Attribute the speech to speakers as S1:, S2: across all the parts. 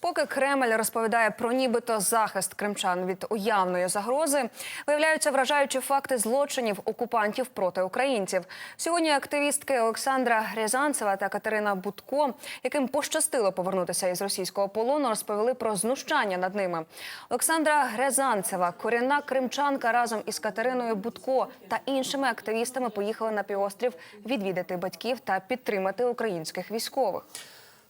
S1: Поки Кремль розповідає про нібито захист кримчан від уявної загрози, виявляються вражаючі факти злочинів окупантів проти українців. Сьогодні активістки Олександра Грязанцева та Катерина Будко, яким пощастило повернутися із російського полону, розповіли про знущання над ними. Олександра Грязанцева, корінна кримчанка, разом із Катериною Будко та іншими активістами поїхали на півострів відвідати батьків та підтримати українських військових.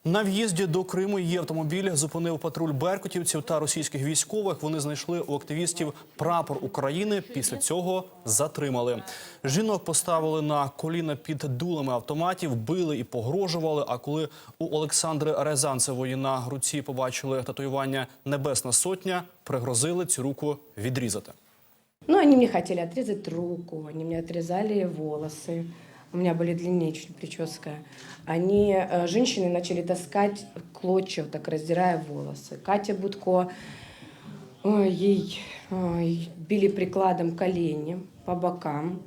S2: На в'їзді до Криму її автомобіль зупинив патруль беркутівців та російських військових. Вони знайшли у активістів прапор України. Після цього затримали. Жінок поставили на коліна під дулами автоматів, били і погрожували. А коли у Олександри Рязанцевої на руці побачили татуювання Небесна Сотня, пригрозили цю руку відрізати.
S3: Ну, они мне хотели отрезать руку, они мне отрезали волосы. У меня были длиннее чуть прическа. Они, э, женщины начали таскать клочья, вот так раздирая волосы. Катя Будко, ей били прикладом колени по бокам.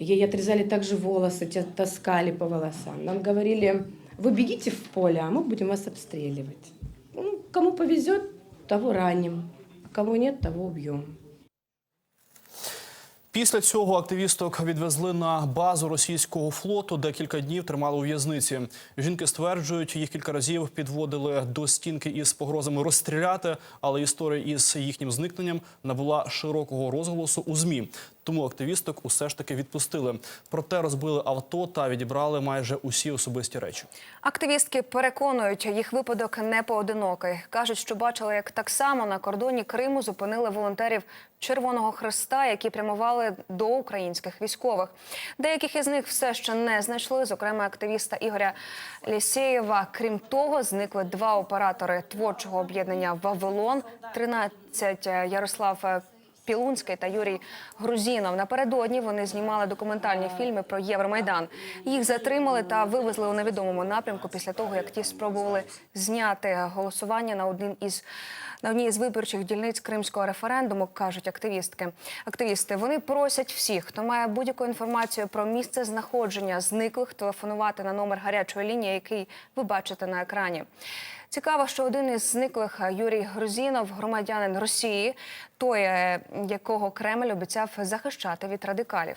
S3: Ей отрезали также волосы, те таскали по волосам. Нам говорили, вы бегите в поле, а мы будем вас обстреливать. Ну, кому повезет, того раним, кого нет, того убьем.
S2: Після цього активісток відвезли на базу російського флоту, де кілька днів тримали у в'язниці. Жінки стверджують, їх кілька разів підводили до стінки із погрозами розстріляти, але історія із їхнім зникненням набула широкого розголосу у змі. Тому активісток усе ж таки відпустили. Проте розбили авто та відібрали майже усі особисті речі.
S1: Активістки переконують, їх випадок не поодинокий. кажуть, що бачили, як так само на кордоні Криму зупинили волонтерів Червоного Христа, які прямували до українських військових. Деяких із них все ще не знайшли. Зокрема, активіста Ігоря Лісєєва. Крім того, зникли два оператори творчого об'єднання Вавилон 13 Ярослав. Пілунський та Юрій Грузінов. Напередодні вони знімали документальні фільми про Євромайдан. Їх затримали та вивезли у невідомому напрямку після того, як ті спробували зняти голосування на один із на одній із виборчих дільниць кримського референдуму, кажуть активістки. Активісти вони просять всіх, хто має будь-яку інформацію про місце знаходження зниклих, телефонувати на номер гарячої лінії, який ви бачите на екрані. Цікаво, що один із зниклих Юрій Грузінов, громадянин Росії, той, е, якого Кремль обіцяв захищати від радикалів.